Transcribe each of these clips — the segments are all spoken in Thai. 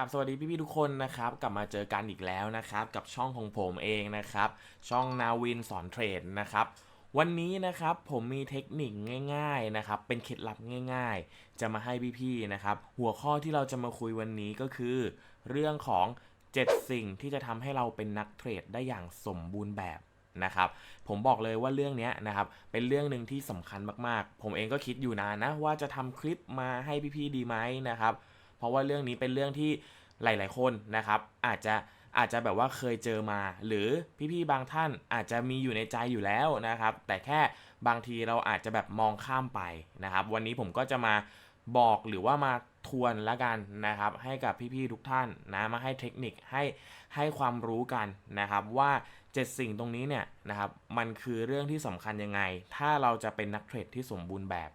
กับสวัสดีพี่ๆทุกคนนะครับ กลับมาเจอกันอีกแล้วนะครับ กับช่องของผมเองนะครับ ช่องนาวินสอนเทรดนะครับ วันนี้นะครับผมมีเทคนิคง่ายๆนะครับ เป็นเคล็ดลับง่าย ๆ จะมาให้พี่ๆนะครับ หัวข้อที่เราจะมาคุยวันนี้ก็คือ เรื่องของ 7 สิ่งที่จะทำให้เราเป็นนักเทรดได้อย่างสมบูรณ์แบบนะครับผมบอกเลยว่าเรื่องนี้นะครับเป็นเรื่องหนึ่งที่สำคัญมากๆ ผมเองก็คิดอยู่นานนะว่าจะทำคลิปมาให้พี่ๆดีไหมนะครับ เพราะว่าเรื่องนี้เป็นเรื่องที่หลาย ๆ คนนะครับ อาจจะอาจจะแบบว่าเคยเจอมา หรือพี่ ๆ บางท่านอาจจะมีอยู่ในใจอยู่แล้วนะครับ แต่แค่บางทีเราอาจจะแบบมองข้ามไปนะครับ วันนี้ผมก็จะมาบอกหรือว่ามาทวนละกันนะครับ ให้กับพี่ ๆ ทุกท่านนะมาให้เทคนิคให้ให้ความรู้กันนะครับ ว่า 7 สิ่งตรงนี้เนี่ยนะครับ มันคือเรื่องที่สำคัญยังไง ถ้าเราจะเป็นนักเทรดที่สมบูรณ์แบบ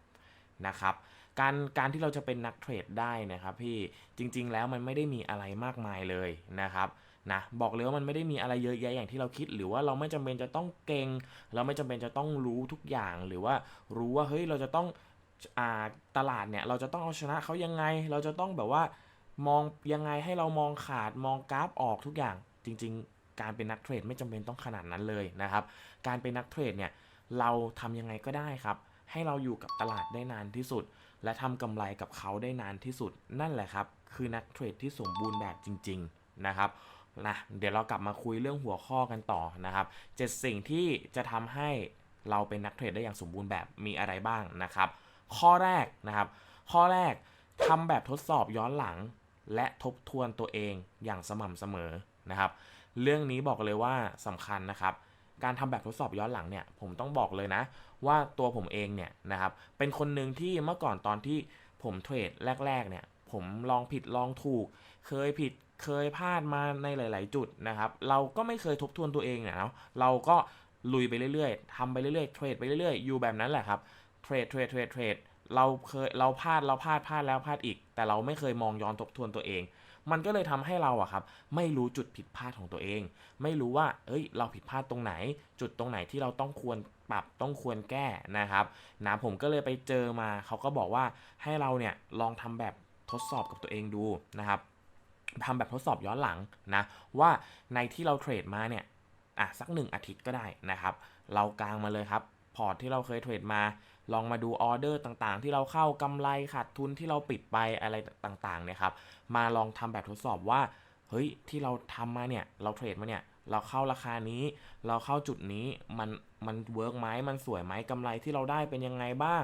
นะครับ การการที่เราจะเป็นนักเทรดได้นะครับพี่จริง ๆ แล้วมันไม่ได้มีอะไรมากมายเลยนะครับนะบอกเลยว่ามันไม่ได้มีอะไรเยอะแยะอย่างที่เราคิด หรือว่าเราไม่จำเป็นจะต้องเก่ง เราไม่จำเป็นจะต้องรู้ทุกอย่าง หรือว่ารู้ว่าเฮ้ยเราจะต้องอตลาดเนี่ยเราจะต้องเอาชนะเขายังไง เราจะต้องแบบว่ามองยังไงให้เรามองขาดมองกราฟออกทุกอย่าง จริง ๆ การเป็นนักเทรดไม่จำเป็นต้องขนาดนั้นเลยนะครับการเป็นนักเทรดเนี่ยเราทำยังไงก็ได้ครับ ให้เราอยู่กับตลาดได้นานที่สุด และทำกำไรกับเขาได้นานที่สุดนั่นแหละครับ คือนักเทรดที่สมบูรณ์แบบจริง ๆ นะครับนะเดี๋ยวเรากลับมาคุยเรื่องหัวข้อกันต่อนะครับเจ็ดสิ่งที่จะทำให้เราเป็นนักเทรดได้อย่างสมบูรณ์แบบมีอะไรบ้างนะครับ ข้อแรกนะครับ ข้อแรกทำแบบทดสอบย้อนหลัง และทบทวนตัวเองอย่างสม่ำเสมอนะครับ เรื่องนี้บอกเลยว่าสำคัญนะครับ การทำแบบทดสอบย้อนหลังเนี่ย ผมต้องบอกเลยนะ ว่าตัวผมเองเนี่ยนะครับเป็นคนหนึ่งที่เมื่อก่อนตอนที่ผมเทรดแรก ๆ เนี่ย ผมลองผิดลองถูก เคยผิดเคยพลาดมาในหลาย ๆ จุดนะครับ เราก็ไม่เคยทบทวนตัวเองเนี่ยเนาะเราก็ลุยไปเรื่อยๆทำไปเรื่อยๆ เทรดไปเรื่อยๆ อยู่แบบนั้นแหละครับ เทรด เทรด เทรด เทรด เราเคยเราพลาดเราพลาดพลาดแล้วพลาดอีก แต่เราไม่เคยมองย้อนทบทวนตัวเอง มันก็เลยทำให้เราอะครับ ไม่รู้จุดผิดพลาดของตัวเอง ไม่รู้ว่า เอ้ย เราผิดพลาดตรงไหน จุดตรงไหนที่เราต้องควรปรับต้องควรแก้นะครับนะผมก็เลยไปเจอมาเขาก็บอกว่าให้เราเนี่ยลองทำแบบทดสอบกับตัวเองดูนะครับทำแบบทดสอบย้อนหลังนะว่าในที่เราเทรดมาเนี่ยอะสักหนึ่งอาทิตย์ก็ได้นะครับ เรากางมาเลยครับ พอร์ตที่เราเคยเทรดมา ลองมาดูออเดอร์ต่างๆ ที่เราเข้ากำไรขาดทุนที่เราปิดไปอะไรต่างๆเนี่ยครับมาลองทำแบบทดสอบว่าเฮ้ยที่เราทำมาเนี่ยเราเทรดมาเนี่ยเราเข้าราคานี้ เราเข้าจุดนี้มันมันเวิร์กไหมมันสวยไหมกำไรที่เราได้เป็นยังไงบ้าง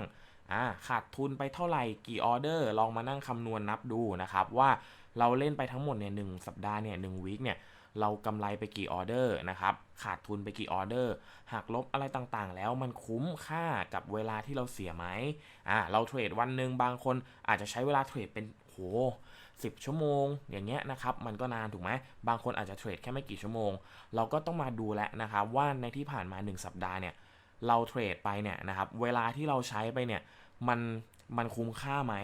อ่าขาดทุนไปเท่าไหร่กี่ออเดอร์ลองมานั่งคำนวณนับดูนะครับว่าเราเล่นไปทั้งหมดเนี่ยหสัปดาห์เนี่ยหนึ่งวีคเนี่ย เรากำไรไปกี่ออเดอร์นะครับ ขาดทุนไปกี่ออเดอร์หักลบอะไรต่างๆ แล้วมันคุ้มค่ากับเวลาที่เราเสียไหมอ่าเราเทรดวันหนึ่งบางคนอาจจะใช้เวลาเทรดเป็นโหสิบชั่วโมง อย่างเงี้ยนะครับ มันก็นานถูกไหม บางคนอาจจะเทรดแค่ไม่กี่ชั่วโมง เราก็ต้องมาดูแลนะครับว่าในที่ผ่านมา 1 สัปดาห์เนี่ย เราเทรดไปเนี่ยนะครับ เวลาที่เราใช้ไปเนี่ย มัน มันคุ้มค่าไหม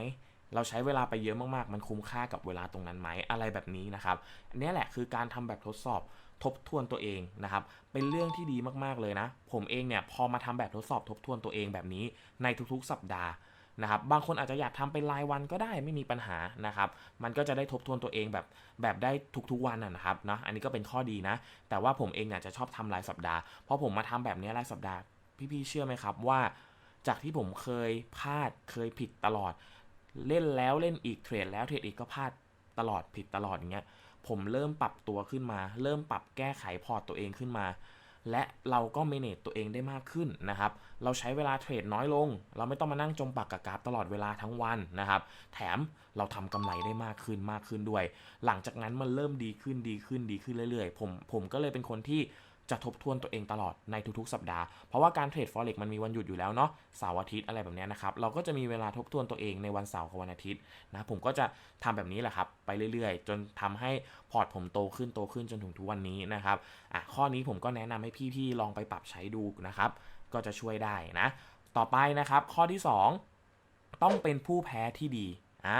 เราใช้เวลาไปเยอะมากๆ มันคุ้มค่ากับเวลาตรงนั้นไหมอะไรแบบนี้นะครับอันนี้แหละคือการทำแบบทดสอบทบทวนตัวเองนะครับ เป็นเรื่องที่ดีมากๆเลยนะ ผมเองเนี่ยพอมาทำแบบทดสอบทบทวนตัวเองแบบนี้ในทุกๆ สัปดาห์นะครับ บางคนอาจจะอยากทำเป็นรายวันก็ได้ไม่มีปัญหานะครับ มันก็จะได้ทบทวนตัวเองแบบแบบได้ทุกๆวันนะครับเนาะ อันนี้ก็เป็นข้อดีนะ แต่ว่าผมเองเนี่ยจะชอบทำรายสัปดาห์ เพอผมมาทำแบบนี้รายสัปดาห์ พี่ๆเชื่อไหมครับว่า จากที่ผมเคยพลาดเคยผิดตลอด เล่นแล้วเล่นอีกเทรดแล้วเทรดอีกก็พลาดตลอดผิดตลอดอย่างเงี้ยผมเริ่มปรับตัวขึ้นมา เริ่มปรับแก้ไขพอร์ตตัวเองขึ้นมา และเราก็เมเนจตัวเองได้มากขึ้นนะครับ เราใช้เวลาเทรดน้อยลง เราไม่ต้องมานั่งจมปากกับกราฟตลอดเวลาทั้งวันนะครับ แถมเราทำกำไรได้มากขึ้นมากขึ้นด้วย หลังจากนั้นมันเริ่มดีขึ้นดีขึ้นดีขึ้นเรื่อยๆ ผมผมก็เลยเป็นคนที่ จะทบทวนตัวเองตลอดในทุกๆ สัปดาห์ เพราะว่าการเทรด forex มันมีวันหยุดอยู่แล้วเนาะเสาร์อาทิตย์อะไรแบบนี้นะครับ เราก็จะมีเวลาทบทวนตัวเองในวันเสาร์กับวันอาทิตย์นะผมก็จะทำแบบนี้แหละครับ ไปเรื่อยๆ จนทำให้พอร์ตผมโตขึ้นโตขึ้นจนถึงทุกวันนี้นะครับอะข้อนี้ผมก็แนะนำให้พี่ๆลองไปปรับใช้ดูนะครับ ก็จะช่วยได้นะ ต่อไปนะครับ ข้อที่ 2 ต้องเป็นผู้แพ้ที่ดีอ่า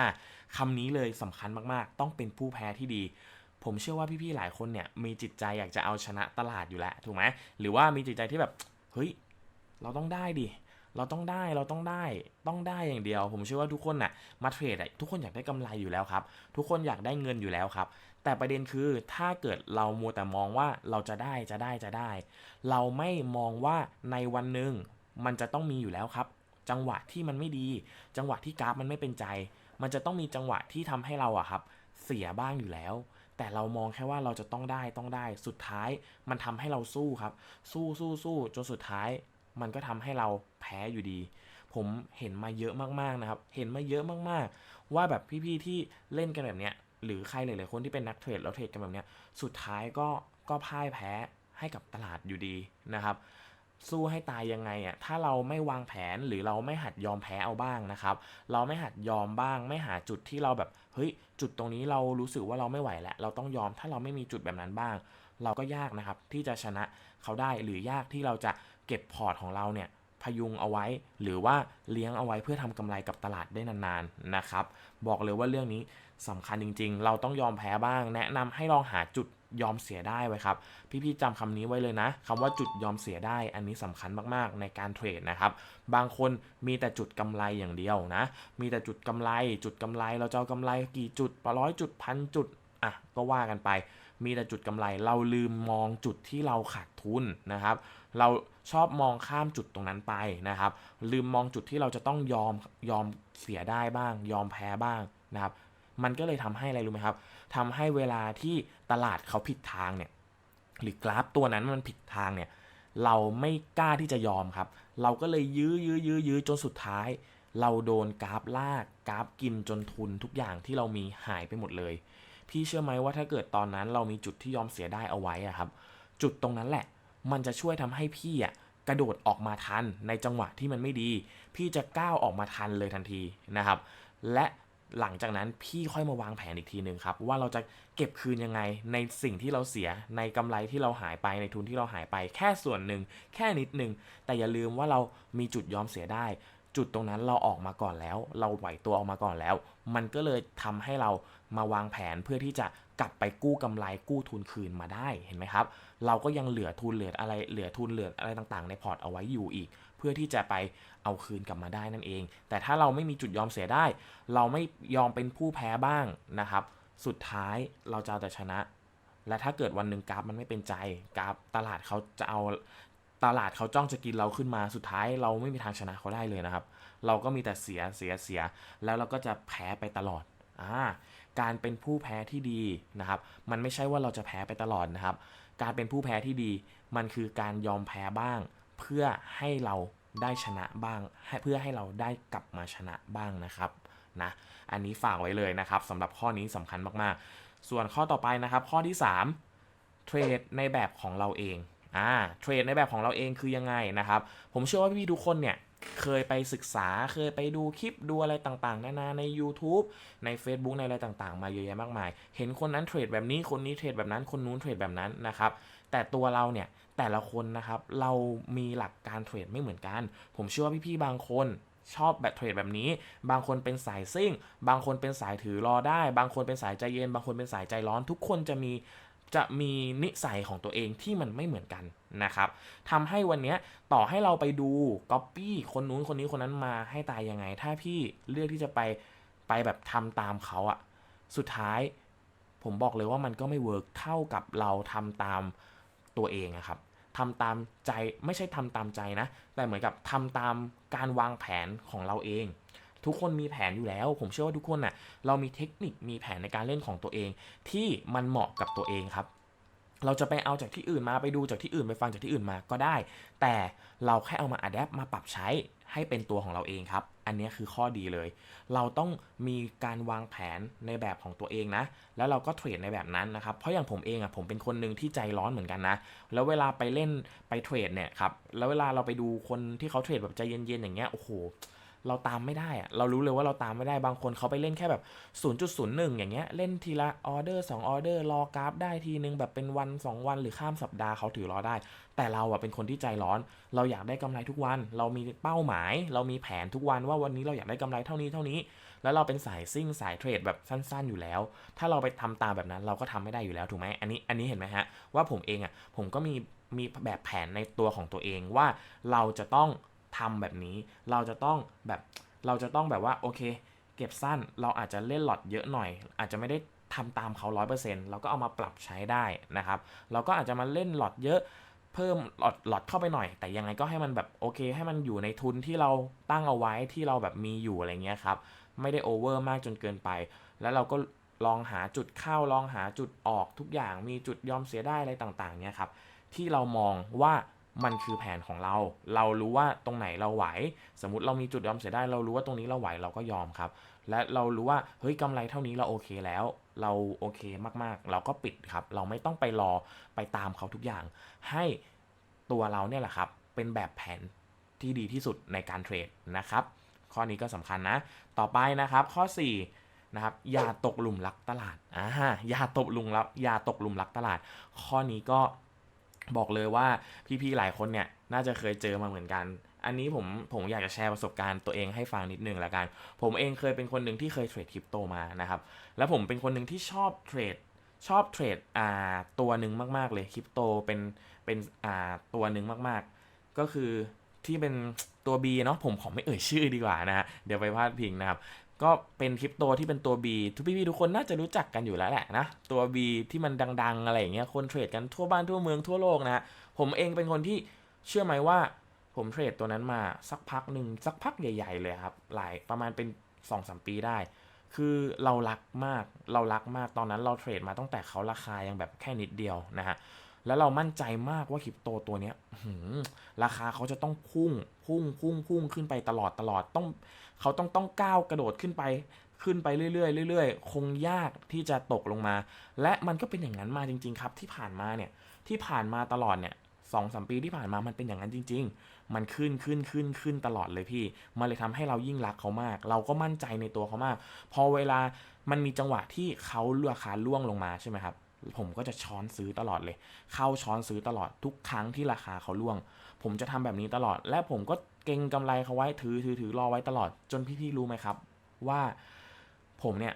คำนี้เลยสำคัญมากๆ ต้องเป็นผู้แพ้ที่ดี ผมเชื่อว่าพี่ๆหลายคนเนี่ยมีจิตใจอยากจะเอาชนะตลาดอยู่แล้วถูกไหมหรือว่ามีจิตใจที่แบบเฮ้ยเราต้องได้ดิเราต้องได้เราต้องได้ต้องได้อย่างเดียว ผมเชื่อว่าทุกคนน่ะมาเทรดอะทุกคนอยากได้กำไรอยู่แล้วครับ ทุกคนอยากได้เงินอยู่แล้วครับ แต่ประเด็นคือถ้าเกิดเรามัวแต่มองว่าเราจะได้จะได้จะได้ เราไม่มองว่าในวันหนึ่งมันจะต้องมีอยู่แล้วครับ จังหวะที่มันไม่ดี จังหวะที่กราฟมันไม่เป็นใจ มันจะต้องมีจังหวะที่ทำให้เราอะครับ เสียบ้างอยู่แล้ว แต่เรามองแค่ว่าเราจะต้องได้ต้องได้ สุดท้ายมันทำให้เราสู้ครับ สู้สู้สู้จนสุดท้าย มันก็ทำให้เราแพ้อยู่ดี ผมเห็นมาเยอะมากๆนะครับ เห็นมาเยอะมากๆ ว่าแบบพี่ๆที่เล่นกันแบบเนี้ยหรือใครหลายๆคนที่เป็นนักเทรดแล้วเทรดกันแบบเนี้ยสุดท้ายก็ก็พ่ายแพ้ให้กับตลาดอยู่ดีนะครับ สู้ให้ตายยังไงอะถ้าเราไม่วางแผนหรือเราไม่หัดยอมแพ้เอาบ้างนะครับ เราไม่หัดยอมบ้าง ไม่หาจุดที่เราแบบเฮ้ยจุดตรงนี้เรารู้สึกว่าเราไม่ไหวแล้วเราต้องยอมถ้าเราไม่มีจุดแบบนั้นบ้าง เราก็ยากนะครับที่จะชนะเขาได้หรือยากที่เราจะเก็บพอร์ตของเราเนี่ย พยุงเอาไว้ หรือว่าเลี้ยงเอาไว้เพื่อทำกำไรกับตลาดได้นานๆนะครับ บอกเลยว่าเรื่องนี้สำคัญจริง ๆ เราต้องยอมแพ้บ้าง แนะนำให้ลองหาจุดยอมเสียได้ไว้ครับ พี่ๆจำคำนี้ไว้เลยนะคำว่าจุดยอมเสียได้ อันนี้สำคัญมากๆในการเทรดนะครับ บางคนมีแต่จุดกำไรอย่างเดียวนะ มีแต่จุดกำไร จุดกำไร เราจะเอากำไรกี่จุดร้อยจุดพันจุด อะ ก็ว่ากันไป มีแต่จุดกำไร เราลืมมองจุดที่เราขาดทุนนะครับ เรา ชอบมองข้ามจุดตรงนั้นไปนะครับ ลืมมองจุดที่เราจะต้องยอมยอมเสียได้บ้าง ยอมแพ้บ้างนะครับ มันก็เลยทำให้อะไรรู้ไหมครับทำให้เวลาที่ตลาดเขาผิดทางเนี่ย หรือกราฟตัวนั้นมันผิดทางเนี่ย เราไม่กล้าที่จะยอมครับ เราก็เลยยื้อยื้อยื้อยื้อจนสุดท้าย เราโดนกราฟลากกราฟกินจนทุนทุกอย่างที่เรามีหายไปหมดเลย พี่เชื่อไหมว่าถ้าเกิดตอนนั้นเรามีจุดที่ยอมเสียได้เอาไว้อะครับ จุดตรงนั้นแหละ มันจะช่วยทำให้พี่อะกระโดดออกมาทันในจังหวะที่มันไม่ดี พี่จะก้าวออกมาทันเลยทันทีนะครับ และหลังจากนั้นพี่ค่อยมาวางแผนอีกทีหนึ่งครับ ว่าเราจะเก็บคืนยังไงในสิ่งที่เราเสียในกำไรที่เราหายไปในทุนที่เราหายไป แค่ส่วนหนึ่งแค่นิดหนึ่งแต่อย่าลืมว่าเรามีจุดยอมเสียได้ จุดตรงนั้นเราออกมาก่อนแล้ว เราไหวตัวออกมาก่อนแล้ว มันก็เลยทำให้เรามาวางแผนเพื่อที่จะกลับไปกู้กำไรกู้ทุนคืนมาได้เห็นไหมครับ เราก็ยังเหลือทุนเหลืออะไรเหลือทุนเหลืออะไรต่างๆ ในพอร์ตเอาไว้อยู่อีก เพื่อที่จะไปเอาคืนกลับมาได้นั่นเอง แต่ถ้าเราไม่มีจุดยอมเสียได้ เราไม่ยอมเป็นผู้แพ้บ้างนะครับ สุดท้ายเราจะแต่ชนะ และถ้าเกิดวันหนึ่งกราฟมันไม่เป็นใจกราฟตลาดเขาจะเอาตลาดเขาจ้องจะกินเราขึ้นมาสุดท้ายเราไม่มีทางชนะเขาได้เลยนะครับ เราก็มีแต่เสียเสียเสีย แล้วเราก็จะแพ้ไปตลอดอ่าการเป็นผู้แพ้ที่ดีนะครับ มันไม่ใช่ว่าเราจะแพ้ไปตลอดนะครับ การเป็นผู้แพ้ที่ดี มันคือการยอมแพ้บ้าง เพื่อให้เราได้ชนะบ้าง เพื่อให้เราได้กลับมาชนะบ้างนะครับนะอันนี้ฝากไว้เลยนะครับสำหรับข้อนี้สำคัญมากๆ ส่วนข้อต่อไปนะครับ ข้อที่ 3 เทรดในแบบของเราเอง อ่าเทรดในแบบของเราเองคือยังไงนะครับ ผมเชื่อว่าพี่ๆทุกคนเนี่ยเคยไปศึกษาเคยไปดูคลิปดูอะไรต่างๆ นานาใน YouTube ใน Facebook ในอะไรต่างๆ มาเยอะแยะมากมาย เห็นคนนั้นเทรดแบบนี้คนนี้เทรดแบบนั้นคนนู้นเทรดแบบนั้นนะครับ แต่ตัวเราเนี่ยแต่ละคนนะครับเรามีหลักการเทรดไม่เหมือนกัน ผมเชื่อว่าพี่ๆบางคนชอบแบบเทรดแบบนี้ บางคนเป็นสายซิ่ง บางคนเป็นสายถือรอได้ บางคนเป็นสายใจเย็น บางคนเป็นสายใจร้อน ทุกคนจะมี จะมีนิสัยของตัวเองที่มันไม่เหมือนกันนะครับทำให้วันนี้ต่อให้เราไปดูก๊อปปี้คนนู้นคนนี้คนนั้นมาให้ตายยังไง ถ้าพี่เลือกที่จะไปไปแบบทำตามเขาอะสุดท้ายผมบอกเลยว่ามันก็ไม่เวิร์กเท่ากับเราทำตามตัวเองอะครับทำตามใจไม่ใช่ทำตามใจนะ แต่เหมือนกับทำตามการวางแผนของเราเอง ทุกคนมีแผนอยู่แล้ว ผมเชื่อว่าทุกคนน่ะเรามีเทคนิคมีแผนในการเล่นของตัวเอง ที่มันเหมาะกับตัวเองครับ เราจะไปเอาจากที่อื่นมาไปดูจากที่อื่นไปฟังจากที่อื่นมาก็ได้ แต่เราแค่เอามาอัดแอปมาปรับใช้ให้เป็นตัวของเราเองครับ อันนี้คือข้อดีเลย เราต้องมีการวางแผนในแบบของตัวเองนะ แล้วเราก็เทรดในแบบนั้นนะครับ เพราะอย่างผมเองอะผมเป็นคนหนึ่งที่ใจร้อนเหมือนกันนะ แล้วเวลาไปเล่นไปเทรดเนี่ยครับ แล้วเวลาเราไปดูคนที่เขาเทรดแบบใจเย็นๆอย่างเงี้ย โอ้โห เราตามไม่ได้อะเรารู้เลยว่าเราตามไม่ได้บางคนเขาไปเล่นแค่แบบ 0.01 อย่างเงี้ย เล่นทีละออเดอร์2ออเดอร์รอกราฟได้ทีนึงแบบเป็นวัน 2 วันหรือข้ามสัปดาห์เขาถือรอได้ แต่เราอะเป็นคนที่ใจร้อน เราอยากได้กำไรทุกวัน เรามีเป้าหมาย เรามีแผนทุกวันว่าวันนี้เราอยากได้กำไรเท่านี้เท่านี้ แล้วเราเป็นสายซิ่งสายเทรดแบบสั้นๆอยู่แล้ว ถ้าเราไปทำตามแบบนั้นเราก็ทำไม่ได้อยู่แล้วถูกไหมอันนี้อันนี้เห็นไหมฮะว่าผมเองอะผมก็มีมีแบบแผนในตัวของตัวเองว่าเราจะต้อง ทำแบบนี้ เราจะต้องแบบเราจะต้องแบบว่าโอเค เก็บสั้นเราอาจจะเล่นหลอดเยอะหน่อย อาจจะไม่ได้ทำตามเขา 100%เราก็เอามาปรับใช้ได้นะครับ เราก็อาจจะมาเล่นหลอดเยอะเพิ่มหลอดหลอดเข้าไปหน่อย แต่ยังไงก็ให้มันแบบโอเค ให้มันอยู่ในทุนที่เราตั้งเอาไว้ที่เราแบบมีอยู่อะไรเงี้ยครับ ไม่ได้โอเวอร์มากจนเกินไป แล้วเราก็ลองหาจุดเข้าลองหาจุดออกทุกอย่างมีจุดยอมเสียได้อะไรต่างๆเนี่ยครับที่เรามองว่า มันคือแผนของเรา เรารู้ว่าตรงไหนเราไหว สมมติเรามีจุดยอมเสียได้ เรารู้ว่าตรงนี้เราไหวเราก็ยอมครับ และเรารู้ว่าเฮ้ยกำไรเท่านี้เราโอเคแล้ว เราโอเคมากๆ เราก็ปิดครับ เราไม่ต้องไปรอไปตามเขาทุกอย่าง ให้ตัวเราเนี่ยแหละครับ เป็นแบบแผนที่ดีที่สุดในการเทรดนะครับ ข้อนี้ก็สำคัญนะ ต่อไปนะครับข้อ 4นะครับอย่าตกหลุมรักตลาดอ่าอย่าตกหลุมรักอย่าตกหลุมรักตลาด ข้อนี้ก็ บอกเลยว่าพี่ๆหลายคนเนี่ยน่าจะเคยเจอมาเหมือนกัน อันนี้ผมผมอยากจะแชร์ประสบการณ์ตัวเองให้ฟังนิดนึงละกัน ผมเองเคยเป็นคนหนึ่งที่เคยเทรดคริปโตมานะครับ แล้วผมเป็นคนหนึ่งที่ชอบเทรดชอบเทรดอ่าตัวหนึ่งมากๆเลยคริปโตเป็นเป็นอ่าตัวหนึ่งมากๆ ก็คือที่เป็นตัว B เนาะผมขอไม่เอ่ยชื่อดีกว่านะฮะเดี๋ยวไปพลาดพิงนะครับ ก็เป็นคริปโตที่เป็นตัว B ทุกพี่ๆทุกคนน่าจะรู้จักกันอยู่แล้วแหละนะตัว B ที่มันดัง ๆ อะไรอย่างเงี้ยคนเทรดกันทั่วบ้านทั่วเมืองทั่วโลกนะผมเองเป็นคนที่เชื่อไหมว่าผมเทรดตัวนั้นมาสักพักหนึ่งสักพักใหญ่ ๆ เลยครับ หลายประมาณเป็น2อสปีได้ คือเรารักมากเรารักมากตอนนั้นเราเทรดมาตั้งแต่เขาราคายังแบบแค่นิดเดียวนะฮะแล้วเรามั่นใจมากว่าคริปโตตัวเนี้ยราคาเขาจะต้องพุ่งพุ่งพุ่งพุ่งขึ้นไปตลอดตลอดต้อง เขาต้องต้องก้าวกระโดดขึ้นไปขึ้นไปเรื่อยๆเรื่อยๆ คงยากที่จะตกลงมา และมันก็เป็นอย่างนั้นมาจริง ๆ ครับ ที่ผ่านมาเนี่ยที่ผ่านมาตลอดเนี่ยสองสามปีที่ผ่านมามันเป็นอย่างนั้นจริง ๆ มันขึ้นขึ้นขึ้นขึ้นตลอดเลยพี่ มันเลยทำให้เรายิ่งรักเขามาก เราก็มั่นใจในตัวเขามาก พอเวลามันมีจังหวะที่เขาราคาล่วงลงมาใช่ไหมครับ ผมก็จะช้อนซื้อตลอดเลย เข้าช้อนซื้อตลอดทุกครั้งที่ราคาเขาล่วง ผมจะทำแบบนี้ตลอด และผมก็เก็งกำไรเขาไว้ถือถือถือรอไว้ตลอด จนพี่ๆรู้ไหมครับ ว่าผมเนี่ย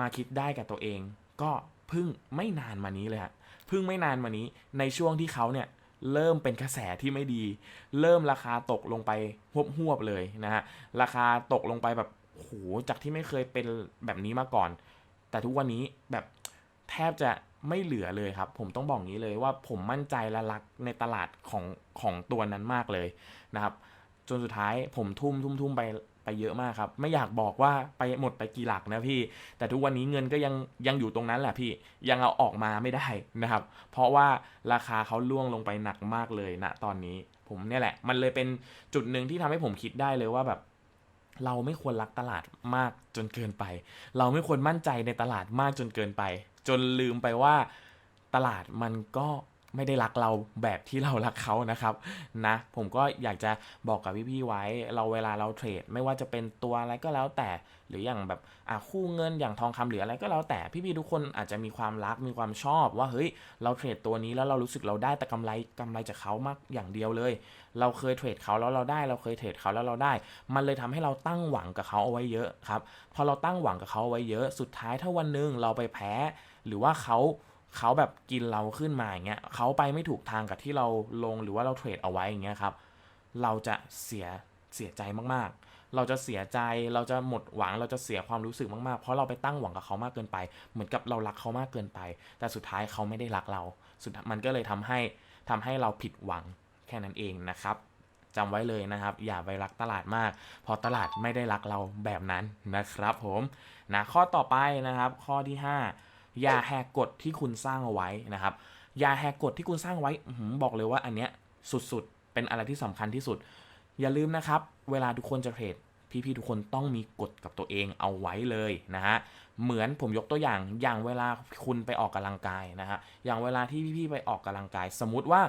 มาคิดได้กับตัวเอง ก็เพิ่งไม่นานมานี้เลยฮะเพิ่งไม่นานมานี้ในช่วงที่เขาเนี่ยเริ่มเป็นกระแสที่ไม่ดี เริ่มราคาตกลงไปหวบๆเลยนะฮะราคาตกลงไปแบบโหจากที่ไม่เคยเป็นแบบนี้มาก่อน แต่ทุกวันนี้แบบแทบจะ ไม่เหลือเลยครับ ผมต้องบอกงี้เลยว่าผมมั่นใจและรักในตลาดของของตัวนั้นมากเลยนะครับ จนสุดท้ายผมทุ่มทุ่มทุ่มไปไปเยอะมากครับ ไม่อยากบอกว่าไปหมดไปกี่หลักนะพี่ แต่ทุกวันนี้เงินก็ยังยังอยู่ตรงนั้นแหละพี่ยังเอาออกมาไม่ได้นะครับ เพราะว่าราคาเขาล่วงลงไปหนักมากเลยณตอนนี้ผมเนี่ยแหละ มันเลยเป็นจุดหนึ่งที่ทำให้ผมคิดได้เลยว่าแบบเราไม่ควรรักตลาดมากจนเกินไป เราไม่ควรมั่นใจในตลาดมากจนเกินไป จนลืมไปว่าตลาดมันก็ไม่ได้รักเราแบบที่เรารักเขานะครับนะผมก็อยากจะบอกกับพี่ๆไว้ เราเวลาเราเทรด ไม่ว่าจะเป็นตัวอะไรก็แล้วแต่ หรืออย่างแบบอะคู่เงินอย่างทองคำหรืออะไรก็แล้วแต่พี่ๆทุกคนอาจจะมีความรักมีความชอบว่าเฮ้ยเราเทรดตัวนี้แล้วเรารู้สึกเราได้แต่กำไรกำไรจากเขามากอย่างเดียวเลย เราเคยเทรดเขาแล้วเราได้ เราเคยเทรดเขาแล้วเราได้ มันเลยทำให้เราตั้งหวังกับเขาเอาไว้เยอะครับพอเราตั้งหวังกับเขาเอาไว้เยอะสุดท้ายถ้าวันหนึ่งเราไปแพ้ หรือว่าเขาเขาแบบกินเราขึ้นมาอย่างเงี้ยเขาไปไม่ถูกทางกับที่เราลงหรือว่าเราเทรดเอาไว้อย่างเงี้ยครับ เราจะเสียเสียใจมากๆ เราจะเสียใจเราจะหมดหวังเราจะเสียความรู้สึกมากๆ เพราะเราไปตั้งหวังกับเขามากเกินไป เหมือนกับเรารักเขามากเกินไป แต่สุดท้ายเขาไม่ได้รักเรา สุดท้ายมันก็เลยทำให้ทำให้เราผิดหวังแค่นั้นเองนะครับจำไว้เลยนะครับ อย่าไปรักตลาดมากเพราะตลาดไม่ได้รักเราแบบนั้นนะครับ ผมนะข้อต่อไปนะครับ ข้อที่ 5 อย่าแหกกฎที่คุณสร้างเอาไว้นะครับ อย่าแหกกฎที่คุณสร้างไว้บอกเลยว่าอันเนี้ยสุดๆ เป็นอะไรที่สำคัญที่สุด อย่าลืมนะครับ เวลาทุกคนจะเทรดพี่ๆทุกคนต้องมีกฎกับตัวเองเอาไว้เลยนะฮะ เหมือนผมยกตัวอย่างอย่างเวลาคุณไปออกกำลังกายนะฮะอย่างเวลาที่พี่ๆไปออกกำลังกาย สมมุติว่า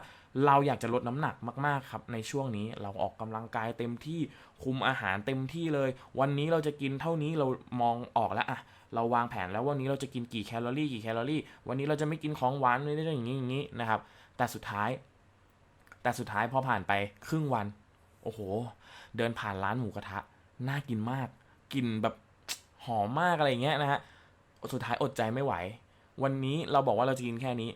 เราอยากจะลดน้ำหนักมากๆครับในช่วงนี้เราออกกำลังกายเต็มที่คุมอาหารเต็มที่เลย วันนี้เราจะกินเท่านี้เรามองออกแล้วอะเราวางแผนแล้ววันนี้เราจะกินกี่แคลอรี่กี่แคลอรี่ วันนี้เราจะไม่กินของหวานไม่ได้อย่างนี้อย่างนี้นะครับ แต่สุดท้าย แต่สุดท้ายพอผ่านไปครึ่งวัน โอ้โห เดินผ่านร้านหมูกระทะน่ากินมาก กินแบบ หอมมากอะไรเงี้ยนะฮะสุดท้ายอดใจไม่ไหว วันนี้เราบอกว่าเราจะกินแค่นี้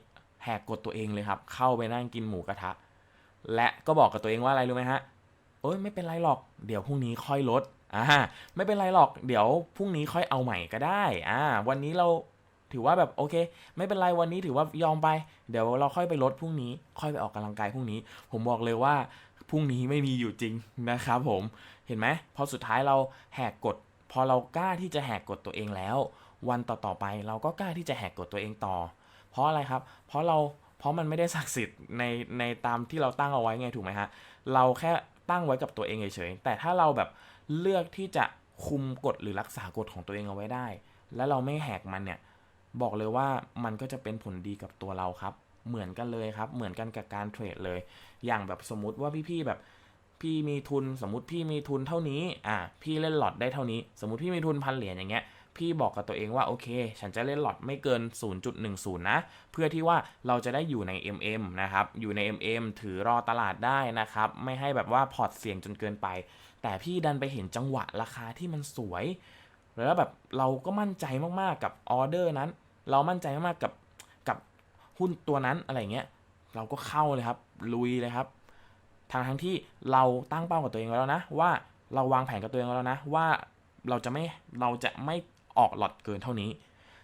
แหกกฎตัวเองเลยครับ เข้าไปนั่งกินหมูกระทะ และก็บอกกับตัวเองว่าอะไรรู้ไหมฮะเอ้ยไม่เป็นไรหรอกเดี๋ยวพรุ่งนี้ค่อยลดอ่าไม่เป็นไรหรอกเดี๋ยวพรุ่งนี้ค่อยเอาใหม่ก็ได้อ่าวันนี้เราถือว่าแบบโอเค ไม่เป็นไรวันนี้ถือว่ายอมไป เดี๋ยวเราค่อยไปลดพรุ่งนี้ ค่อยไปออกกำลังกายพรุ่งนี้ ผมบอกเลยว่าพรุ่งนี้ไม่มีอยู่จริงนะครับผมเห็นไหมพอสุดท้ายเราแหกกฎ อเรากล้าที่จะแหกกฎตัวเองแล้ว วันต่อๆไปเราก็กล้าที่จะแหกกฎตัวเองต่อ เพราะอะไรครับ เพราะเราเพราะมันไม่ได้ศักดิ์สิทธิ์ในในตามที่เราตั้งเอาไว้ไงถูกไหมฮะเราแค่ตั้งไว้กับตัวเองเฉยๆแต่ถ้าเราแบบเลือกที่จะคุมกฎหรือรักษากฎของตัวเองเอาไว้ได้ แล้วเราไม่แหกมันเนี่ยบอกเลยว่ามันก็จะเป็นผลดีกับตัวเราครับ เหมือนกันเลยครับ เหมือนกันกับการเทรดเลย อย่างแบบสมมุติว่าพี่ๆแบบ พี่มีทุนสมมติพี่มีทุนเท่านี้ อะพี่เล่นหลอดได้เท่านี้ สมมติพี่มีทุนพันเหรียญอย่างเงี้ย พี่บอกกับตัวเองว่าโอเค ฉันจะเล่นหลอดไม่เกิน 0.10 นะ เพื่อที่ว่าเราจะได้อยู่ใน MM นะครับ อยู่ใน MM ถือรอตลาดได้นะครับ ไม่ให้แบบว่าพอร์ตเสี่ยงจนเกินไป แต่พี่ดันไปเห็นจังหวะราคาที่มันสวย แล้วแบบเราก็มั่นใจมากๆกับออเดอร์นั้น เรามั่นใจมากๆกับกับหุ้นตัวนั้นอะไรเงี้ย เราก็เข้าเลยครับ ลุยเลยครับ ทางทั้งที่เราตั้งเป้ากับตัวเองไว้แล้วนะ ว่าเราวางแผนกับตัวเองไว้แล้วนะ ว่าเราจะไม่เราจะไม่ออกหลอดเกินเท่านี้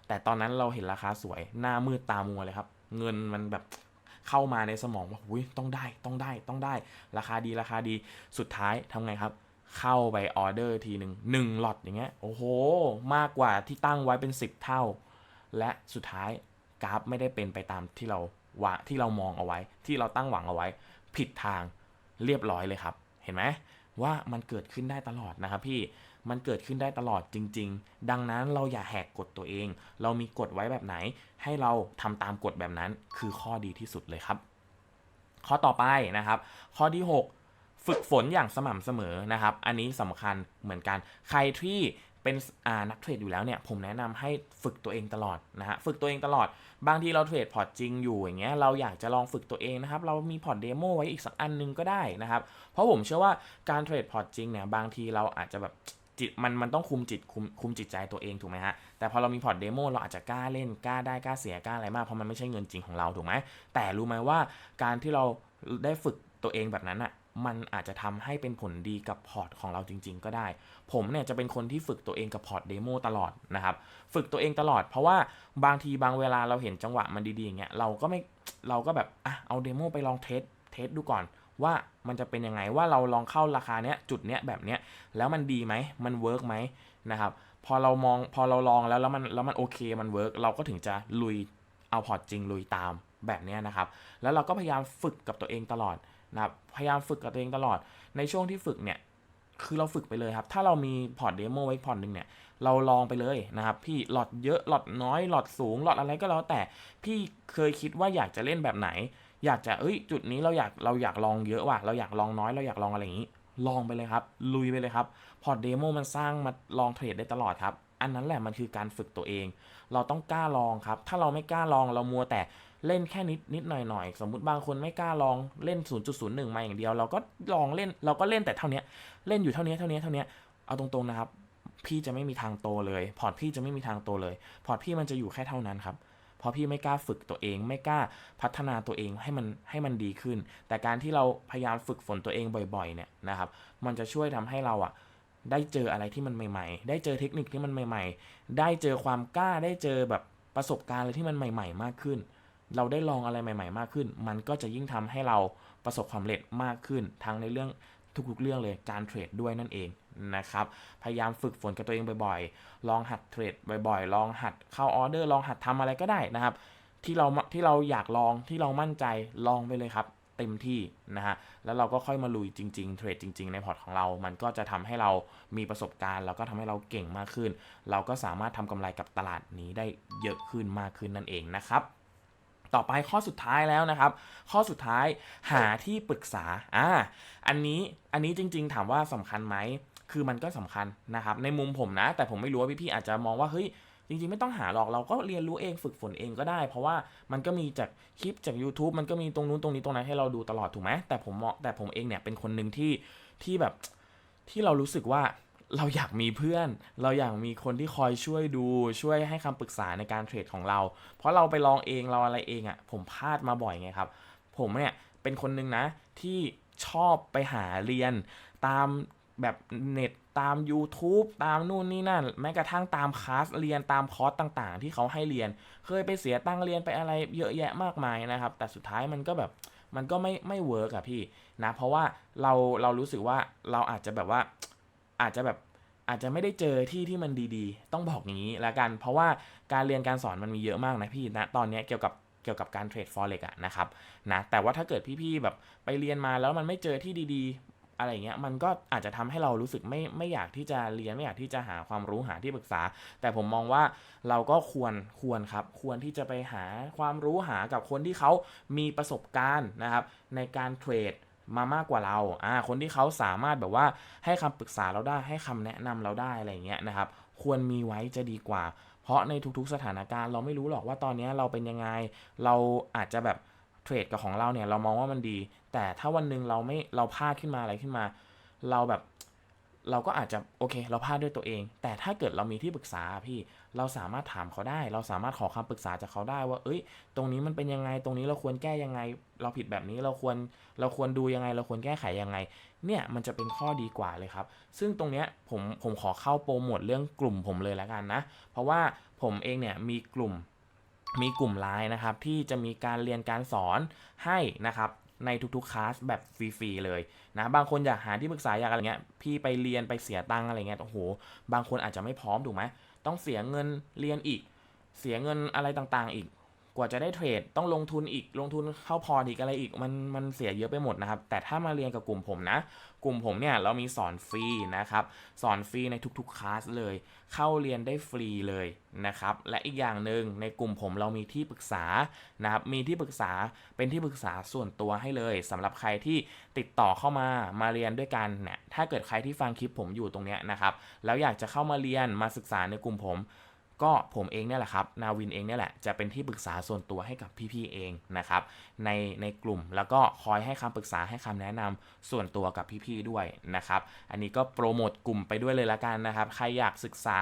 แต่ตอนนั้นเราเห็นราคาสวยหน้ามืดตามัวเลยครับ เงินมันแบบเข้ามาในสมองว่าอุ้ยต้องได้ต้องได้ต้องได้ ราคาดีราคาดีสุดท้ายทำไงครับเข้าไปออเดอร์ทีหนึ่งหนึ่งหลอดอย่างเงี้ยโอ้โห มากกว่าที่ตั้งไว้เป็น 10 เท่า และสุดท้ายกราฟไม่ได้เป็นไปตามที่เราว่าที่เรามองเอาไว้ ที่เราตั้งหวังเอาไว้ ผิดทาง เรียบร้อยเลยครับ เห็นไหมว่ามันเกิดขึ้นได้ตลอดนะครับพี่มันเกิดขึ้นได้ตลอดจริง ๆ ดังนั้นเราอย่าแหกกฎตัวเอง เรามีกฎไว้แบบไหน ให้เราทำตามกฎแบบนั้นคือข้อดีที่สุดเลยครับ ข้อต่อไปนะครับ ข้อที่ 6 ฝึกฝนอย่างสม่ำเสมอนะครับ อันนี้สำคัญเหมือนกัน ใครที่ เป็นนักเทรดอยู่แล้วเนี่ยผมแนะนำให้ฝึกตัวเองตลอดนะฮะฝึกตัวเองตลอด บางทีเราเทรดพอร์ตจริงอยู่อย่างเงี้ยเราอยากจะลองฝึกตัวเองนะครับเรามีพอร์ตเดโมไว้อีกสักอันนึงก็ได้นะครับเพราะผมเชื่อว่าการเทรดพอร์ตจริงเนี่ยบางทีเราอาจจะแบบจิตมันมันต้องคุมจิตคุมคุมจิตใจตัวเองถูกไหมฮะแต่พอเรามีพอร์ตเดโมเราอาจจะกล้าเล่นกล้าได้กล้าเสียกล้าอะไรมากเพราะมันไม่ใช่เงินจริงของเราถูกไหมแต่รู้ไหมว่าการที่เราได้ฝึกตัวเองแบบนั้นอะ มันอาจจะทำให้เป็นผลดีกับพอร์ตของเราจริง ๆ ก็ได้ ผมเนี่ยจะเป็นคนที่ฝึกตัวเองกับพอร์ตเดโมตลอดนะครับ ฝึกตัวเองตลอด เพราะว่าบางทีบางเวลาเราเห็นจังหวะมันดีๆอย่างเงี้ยเราก็ไม่เราก็แบบอะเอาเดโมไปลองเทสเทสดูก่อนว่ามันจะเป็นยังไงว่าเราลองเข้าราคาเนี้ยจุดเนี้ยแบบเนี้ยแล้วมันดีไหมมันเวิร์กไหมนะครับพอเรามองพอเราลองแล้วแล้วมันแล้วมันโอเคมันเวิร์กเราก็ถึงจะลุยเอาพอร์ตจริงลุยตามแบบเนี้ยนะครับ แล้วเราก็พยายามฝึกกับตัวเองตลอด นะครับพยายามฝึกกับตัวเองตลอดในช่วงที่ฝึกเนี่ยคือเราฝึกไปเลยครับ ถ้าเรามีพอร์ตเดโมไว้พอร์ตหนึ่งเนี่ย เราลองไปเลยนะครับ พี่หลอดเยอะหลอดน้อยหลอดสูงหลอดอะไรก็แล้วแต่พี่เคยคิดว่าอยากจะเล่นแบบไหน อยากจะเอ้ย จุดนี้เราอยากเราอยากลองเยอะว่ะเราอยากลองน้อยเราอยากลองอะไรอย่างนี้ ลองไปเลยครับ ลุยไปเลยครับพอร์ตเดโมมันสร้างมาลองเทรดได้ตลอดครับ อันนั้นแหละมันคือการฝึกตัวเอง เราต้องกล้าลองครับ ถ้าเราไม่กล้าลองเรามัวแต่ เล่นแค่นิดนิดหน่อยหน่อยสมมุติบางคนไม่กล้าลองเล่น 0.01 มาอย่างเดียว เราก็ลองเล่นเราก็เล่นแต่เท่านี้เล่นอยู่เท่านี้เท่านี้เท่านี้เอาตรงๆนะครับ พี่จะไม่มีทางโตเลย พอร์ตพี่จะไม่มีทางโตเลย พอร์ตพี่มันจะอยู่แค่เท่านั้นครับเพราะพี่ไม่กล้าฝึกตัวเอง ไม่กล้าพัฒนาตัวเองให้มันให้มันดีขึ้น แต่การที่เราพยายามฝึกฝนตัวเองบ่อยๆเนี่ยนะครับ มันจะช่วยทำให้เราอะได้เจออะไรที่มันใหม่ ๆ ได้เจอเทคนิคที่มันใหม่ ๆ ได้เจอความกล้าได้เจอแบบประสบการณ์อะไรที่มันใหม่ ๆ มากขึ้น เราได้ลองอะไรใหม่ ๆ มากขึ้น มันก็จะยิ่งทำให้เราประสบความสำเร็จมากขึ้น ทั้งในเรื่องทุกๆเรื่องเลยการเทรดด้วยนั่นเองนะครับ พยายามฝึกฝนกับตัวเองบ่อยๆ ลองหัดเทรดบ่อยๆ ลองหัดเข้าออเดอร์ ลองหัดทำอะไรก็ได้นะครับ ที่เราที่เราอยากลองที่เรามั่นใจลองไปเลยครับ เต็มที่นะฮะ แล้วเราก็ค่อยมาลุยจริงๆ เทรดจริง ๆ ในพอร์ตของเรา มันก็จะทำให้เรามีประสบการณ์ แล้วก็ทำให้เราเก่งมากขึ้น เราก็สามารถทำกำไรกับตลาดนี้ได้เยอะขึ้นมากขึ้นนั่นเองนะครับ ต่อไปข้อสุดท้ายแล้วนะครับ ข้อสุดท้ายหาที่ปรึกษาอ่าอันนี้อันนี้จริง ๆ ถามว่าสำคัญไหมคือมันก็สำคัญนะครับ ในมุมผมนะ แต่ผมไม่รู้ว่าพี่ๆอาจจะมองว่าเฮ้ยจริงๆ ไม่ต้องหาหรอกเราก็เรียนรู้เองฝึกฝนเองก็ได้ เพราะว่ามันก็มีจากคลิปจาก YouTube มันก็มีตรงนู้นตรงนี้ตรงนั้นให้เราดูตลอดถูกไหมแต่ผมมองแต่ผมเองเนี่ยเป็นคนหนึ่งที่ที่แบบที่เรารู้สึกว่า เราอยากมีเพื่อน เราอยากมีคนที่คอยช่วยดู ช่วยให้คำปรึกษาในการเทรดของเรา เพราะเราไปลองเองเราอะไรเองอะ่ะ ผมพลาดมาบ่อยไงครับ ผมเนี่ยเป็นคนหนึ่งนะที่ชอบไปหาเรียนตามแบบเน็ตตาม YouTube ตามนู่นนี่นั่น แม้กระทั่งตามคลาสเรียนตามคอร์สต่างๆ ที่เขาให้เรียน เคยไปเสียตังค์เรียนไปอะไรเยอะแยะมากมายนะครับ แต่สุดท้ายมันก็แบบมันก็ไม่ไม่เวิร์กอะพี่นะเพราะว่าเราเรารู้สึกว่าเราอาจจะแบบว่า อาจจะแบบอาจจะไม่ได้เจอที่ที่มันดีๆ ต้องบอกอย่างนี้ละกัน เพราะว่าการเรียนการสอนมันมีเยอะมากนะพี่นะตอนนี้เกี่ยวกับเกี่ยวกับการเทรดฟอเร็กอะนะครับนะแต่ว่าถ้าเกิดพี่ๆแบบไปเรียนมาแล้วมันไม่เจอที่ดีๆ อะไรเงี้ยมันก็อาจจะทำให้เรารู้สึกไม่ไม่อยากที่จะเรียนไม่อยากที่จะหาความรู้หาที่ปรึกษา แต่ผมมองว่าเราก็ควรควรครับ ควรที่จะไปหาความรู้หากับคนที่เขามีประสบการณ์นะครับในการเทรด มามากกว่าเราอ่าคนที่เขาสามารถแบบว่าให้คำปรึกษาเราได้ให้คำแนะนำเราได้อะไรเงี้ยนะครับ ควรมีไว้จะดีกว่า เพราะในทุกๆสถานการณ์เราไม่รู้หรอกว่าตอนนี้เราเป็นยังไง เราอาจจะแบบเทรดกับของเราเนี่ยเรามองว่ามันดี แต่ถ้าวันหนึ่งเราไม่เราพลาดขึ้นมาอะไรขึ้นมา เราแบบ เราก็อาจจะโอเค เราพลาดด้วยตัวเอง แต่ถ้าเกิดเรามีที่ปรึกษาพี่เราสามารถถามเขาได้ เราสามารถขอคำปรึกษาจากเขาได้ว่า เอ้ย ตรงนี้มันเป็นยังไง ตรงนี้เราควรแก้ยังไง เราผิดแบบนี้เราควรเราควรดูยังไง เราควรแก้ไขยังไง เนี่ยมันจะเป็นข้อดีกว่าเลยครับ ซึ่งตรงเนี้ยผมผมขอเข้าโปรโมทเรื่องกลุ่มผมเลยแล้วกันนะ เพราะว่าผมเองเนี่ยมีกลุ่มมีกลุ่มไลน์นะครับที่จะมีการเรียนการสอนให้นะครับในทุกๆคลาสแบบฟรีๆเลย นะบางคนอยากหาที่ปรึกษาอยากอะไรเงี้ยพี่ไปเรียนไปเสียตังอะไรเงี้ยโอ้โห บางคนอาจจะไม่พร้อมถูกไหมต้องเสียเงินเรียนอีก เสียเงินอะไรต่างๆ อีก กว่าจะได้เทรดต้องลงทุนอีกลงทุนเข้าพอร์ตอีกอะไรอีกมันมันเสียเยอะไปหมดนะครับ แต่ถ้ามาเรียนกับกลุ่มผมนะ กลุ่มผมเนี่ยเรามีสอนฟรีนะครับ สอนฟรีในทุกๆคลาสเลย เข้าเรียนได้ฟรีเลยนะครับ และอีกอย่างหนึ่งในกลุ่มผมเรามีที่ปรึกษานะครับมีที่ปรึกษาเป็นที่ปรึกษาส่วนตัวให้เลยสำหรับใครที่ติดต่อเข้ามามาเรียนด้วยกันเนี่ยถ้าเกิดใครที่ฟังคลิปผมอยู่ตรงเนี้ยนะครับแล้วอยากจะเข้ามาเรียนมาศึกษาในกลุ่มผม ก็ผมเองเนี่ยแหละครับ นาวินเองเนี่ยแหละ จะเป็นที่ปรึกษาส่วนตัวให้กับพี่ๆเองนะครับ ในในกลุ่มแล้วก็คอยให้คำปรึกษาให้คำแนะนำส่วนตัวกับพี่ๆด้วยนะครับ อันนี้ก็โปรโมทกลุ่มไปด้วยเลยละกันนะครับ ใครอยากศึกษา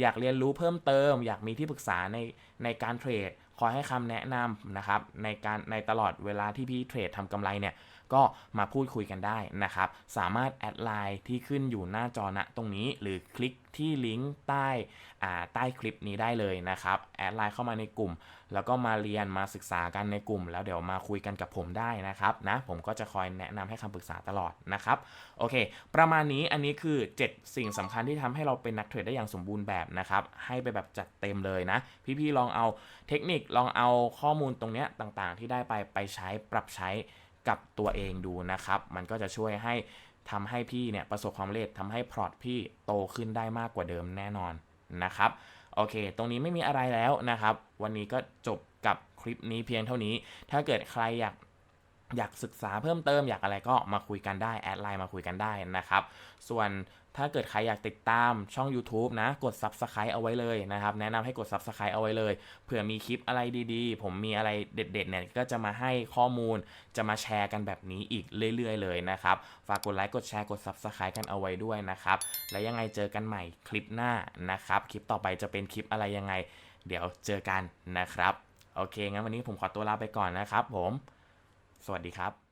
อยากเรียนรู้เพิ่มเติม อยากมีที่ปรึกษาในในการเทรดคอยให้คำแนะนำนะครับในการในตลอดเวลาที่พี่เทรดทำกำไรเนี่ย ก็มาพูดคุยกันได้นะครับ สามารถแอดไลน์ที่ขึ้นอยู่หน้าจอณตรงนี้ หรือคลิกที่ลิงก์ใต้อ่าใต้คลิปนี้ได้เลยนะครับ แอดไลน์เข้ามาในกลุ่ม แล้วก็มาเรียนมาศึกษากันในกลุ่ม แล้วเดี๋ยวมาคุยกันกับผมได้นะครับนะผมก็จะคอยแนะนำให้คำปรึกษาตลอดนะครับโอเค ประมาณนี้อันนี้คือ 7 สิ่งสำคัญที่ทำให้เราเป็นนักเทรดได้อย่างสมบูรณ์แบบนะครับให้ไปแบบจัดเต็มเลยนะ พี่ๆลองเอาเทคนิคลองเอาข้อมูลตรงเนี้ยต่างๆ ที่ได้ไปไปใช้ปรับใช้ กับตัวเองดูนะครับ มันก็จะช่วยให้ทำให้พี่เนี่ยประสบความสำเร็จทำให้พอร์ตพี่โตขึ้นได้มากกว่าเดิมแน่นอนนะครับโอเค ตรงนี้ไม่มีอะไรแล้วนะครับ วันนี้ก็จบกับคลิปนี้เพียงเท่านี้ ถ้าเกิดใครอยาก อยากศึกษาเพิ่มเติมอยากอะไรก็มาคุยกันได้แอดไลน์มาคุยกันได้นะครับ ส่วนถ้าเกิดใครอยากติดตามช่อง YouTube นะ กด Subscribe เอาไว้เลยนะครับ แนะนำให้กด Subscribe เอาไว้เลย เผื่อมีคลิปอะไรดีๆ ผมมีอะไรเด็ดๆเนี่ยก็จะมาให้ข้อมูล จะมาแชร์กันแบบนี้อีกเรื่อยๆเลยนะครับ ฝากกดไลค์กดแชร์กด Subscribe กันเอาไว้ด้วยนะครับ และยังไงเจอกันใหม่คลิปหน้านะครับ คลิปต่อไปจะเป็นคลิปอะไรยังไง เดี๋ยวเจอกันนะครับ โอเคงั้นวันนี้ผมขอตัวลาไปก่อนนะครับ ผม สวัสดีครับ